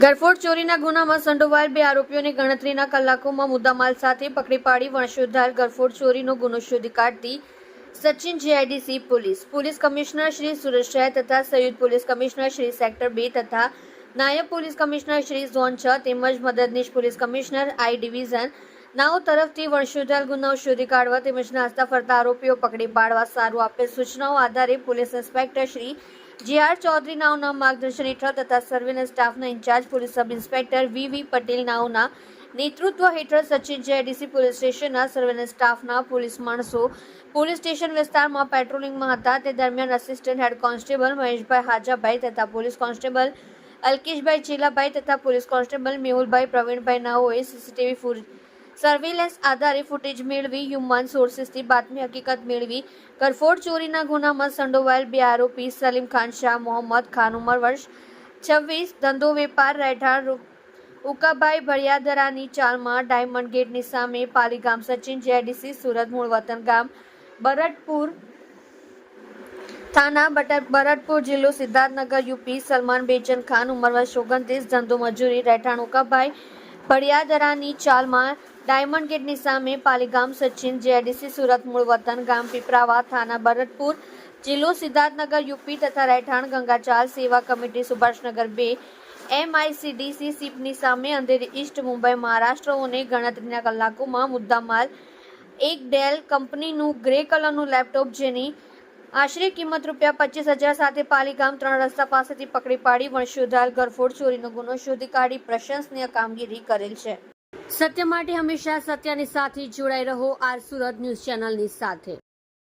ગરફોડ ચોરીના ગુનામાં સંડોવાયેલ બે આરોપીઓને ગણતરીના કલાકોમાં મુદ્દામાલ સાથે પકડી પાડી વંશોદ્ધાર ગરફોડ ચોરીનો ગુનો શોધી કાઢતી Sachin GIDC police. Police commissioner Shri Suresh Rai તથા સંયુક્ત પોલીસ કમિશનર શ્રી સેક્ટર બે તથા નાયબ પોલીસ કમિશનર શ્રી ઝોન છ તેમજ મદદનીશ પોલીસ કમિશનર આઈ ડિવિઝન નાઓ તરફથી વંશોદ્ધાર ગુનાઓ શોધી કાઢવા તેમજ નાસ્તા ફરતા આરોપીઓ પકડી પાડવા સારું આપેલ સૂચનાઓ આધારે પોલીસ ઇન્સ્પેક્ટર શ્રી જે આર ચૌધરી નાઓના માર્ગદર્શન હેઠળ તથા સર્વેલન્સ સ્ટાફના in charge police sub inspector V V Patel નાઓના નેતૃત્વ હેઠળ સચિન જેડીસી પોલીસ સ્ટેશનના સર્વેલન્સ સ્ટાફના પોલીસ માણસો પોલીસ સ્ટેશન વિસ્તારમાં પેટ્રોલિંગમાં હતા. તે દરમિયાન આસિસ્ટન્ટ હેડ કોન્સ્ટેબલ મહેશભાઈ હાજાભાઈ તથા પોલીસ કોન્સ્ટેબલ અલ્કેશભાઈ ચીલાભાઈ તથા પોલીસ કોન્સ્ટેબલ મેહુલભાઈ પ્રવીણભાઈ નાઓએ સીસીટીવી ફૂર સર્વેલન્સ આધારે ફૂટેજ મેળવી હ્યુમન સોર્સિસથી બાતમી હકીકત મેળવી. કરફોડ ચોરીના ગુનામાં સંડોવાયેલ બે આરોપી સલીમ ખાન શાહ, મોહમ્મદ ખાન ઉંમર વર્ષ, છવ્વીસ, ધંધો વેપાર, રહેઠાણ ઉકાભાઈ ભળિયાદરાની ચાલમાં ડાયમંડ ગેટની સામે પાલીગામ સચિન જેડીસી, સુરત મૂળ વતન ગામ બરટપુર થાના, બટ- બરડપુર જિલ્લો સિદ્ધાર્થનગર, યુપી, સલમાન બેચન ખાન ઉંમર વર્ષ ઓગણત્રીસ, ધંધો મજૂરી, રહેઠાણ ઉકાભાઈ ભળિયાદરાની ચાલમાં ડાયમંડ ગેટની સામે પાલીગામ સચિન, જેડીસી સુરત મૂળ વતન ગામ પીપરાવા થાના બરતપુર જિલ્લો સિદ્ધાર્થનગર, યુપી તથા રહેઠાણ ગંગાચાલ સેવા કમિટી સુભાષનગર બે એમઆઈસીડીસી સીપની સામે અંધેરી ઈસ્ટ મુંબઈ મહારાષ્ટ્રઓને ગણતરીના કલાકોમાં મુદ્દામાલ એક ડેલ કંપનીનું ગ્રે કલરનું લેપટોપ જેની આશરે કિંમત રૂપિયા પચીસ હજાર સાથે પાલીગામ ત્રણ રસ્તા પાસેથી પકડી પાડી વંશોધાર ગરફોડ ચોરીનો ગુનો શોધી કાઢી પ્રશંસનીય કામગીરી કરેલ છે. સત્ય માટે હંમેશા સત્યની સાથે જોડાઈ રહો આર સુરત ન્યૂઝ ચેનલની સાથે.